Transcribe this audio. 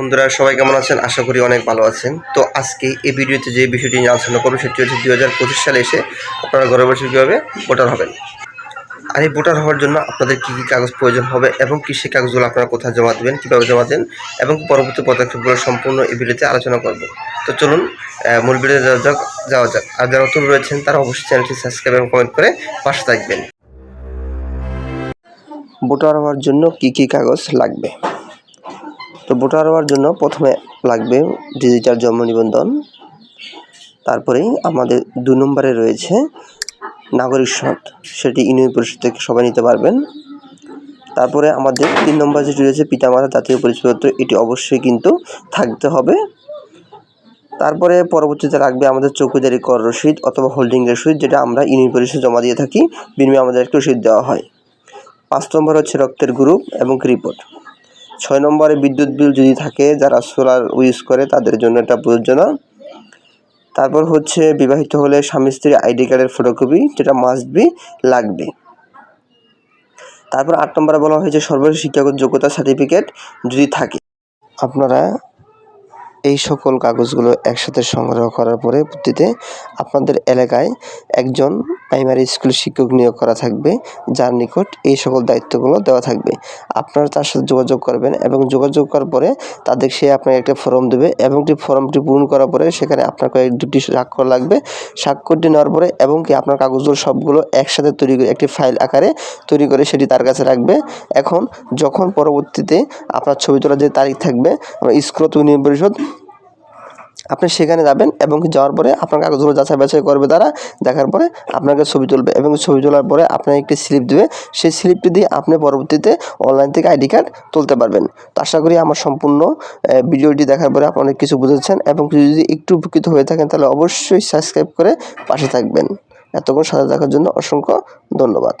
বন্ধুরা, সবাই কেমন আছেন? আশা করি অনেক ভালো আছেন। তো আজকে এই ভিডিওতে যে বিষয়টি নিয়ে আলোচনা করব, সেটি হচ্ছে দুই হাজার পঁচিশ সালে এসে আপনারা ঘরে বসে কীভাবে ভোটার হবেন। আর এই ভোটার হওয়ার জন্য আপনাদের কী কী কাগজ প্রয়োজন হবে এবং কী সেই কাগজগুলো আপনারা কোথায় জমা দেবেন, কীভাবে জমা দেন এবং পরবর্তী পদক্ষেপগুলো সম্পূর্ণ এই ভিডিওতে আলোচনা করব। তো চলুন মূল ভিডিওতে যাওয়া যাক যাওয়া যাক। আর যারা নতুন রয়েছেন, তারা অবশ্যই চ্যানেলটি সাবস্ক্রাইব এবং কমেন্ট করে পাশে থাকবেন। ভোটার হওয়ার জন্য কী কী কাগজ লাগবে? তো ভোটার হওয়ার জন্য প্রথমে লাগবে ডিজিটাল জন্ম নিবন্ধন। তারপরেই আমাদের দু নম্বরে রয়েছে নাগরিক সনদ। সেটি ইউনিয়ন পরিষদ থেকে সবাই নিতে পারবেন। তারপরে আমাদের তিন নম্বর যেটি রয়েছে পিতামাতা জাতীয় পরিচয়পত্র, এটি অবশ্যই কিন্তু থাকতে হবে। তারপরে পরবর্তীতে লাগবে আমাদের চৌকিদারি কর রসিদ অথবা হোল্ডিং রসিদ যেটা আমরা ইউনিয়ন পরিষদে জমা দিয়ে থাকি, বিনিময়ে আমাদের একটি রসিদ দেওয়া হয়। পাঁচ নম্বর হচ্ছে রক্তের গ্রুপ এবং রিপোর্ট। ছয় নম্বরে বিদ্যুৎ বিল যদি থাকে, যারা সোলার ইউজ করে, তাদের জন্য এটা প্রযোজ্য না। তারপর হচ্ছে, বিবাহিত হলে স্বামী স্ত্রী আইডি কার্ডের ফটোকপি যেটা মাস্ট বি লাগবে। তারপর আট নম্বরে বলা হয়েছে, সর্বশেষ শিক্ষাগত যোগ্যতা সার্টিফিকেট যদি থাকে। আপনারা এই সকল কাগজগুলো একসাথে সংগ্রহ করার পরে, পরবর্তীতে আপনাদের এলাকায় একজন প্রাইমারি স্কুল শিক্ষক নিয়োগ করা থাকবে, যার নিকট এই সকল দায়িত্বগুলো দেওয়া থাকবে। আপনারা তার সাথে যোগাযোগ করবেন এবং যোগাযোগ করার পরে তাদের সে আপনাকে একটা ফর্ম দেবে এবং সেই ফর্মটি পূরণ করার পরে সেখানে আপনার কয়েক দুটি স্বাক্ষর লাগবে। স্বাক্ষরটি নেওয়ার পরে এবং কি আপনার কাগজগুলো সবগুলো একসাথে তৈরি করে একটি ফাইল আকারে তৈরি করে সেটি তার কাছে রাখবে। এখন যখন পরবর্তীতে আপনার ছবি তোলার যে তারিখ থাকবে, আমরা স্কুল ইউনিয়ন পরিষদ আপনি সেখানে যাবেন এবং যাওয়ার পরে আপনার কাগজগুলো যাচাই বাছাই করবে তারা, দেখার পরে আপনাকে ছবি তুলবে এবং ছবি তোলার পরে আপনার একটি স্লিপ দেবে। সেই স্লিপটি দিয়ে আপনি পরবর্তীতে অনলাইন থেকে আইডি কার্ড তুলতে পারবেন। তো আশা করি আমার সম্পূর্ণ ভিডিওটি দেখার পরে আপনি অনেক কিছু বুঝেছেন এবং যদি একটু উপকৃত হয়ে থাকেন তাহলে অবশ্যই সাবস্ক্রাইব করে পাশে থাকবেন। এতক্ষণ সাথে থাকার জন্য অসংখ্য ধন্যবাদ।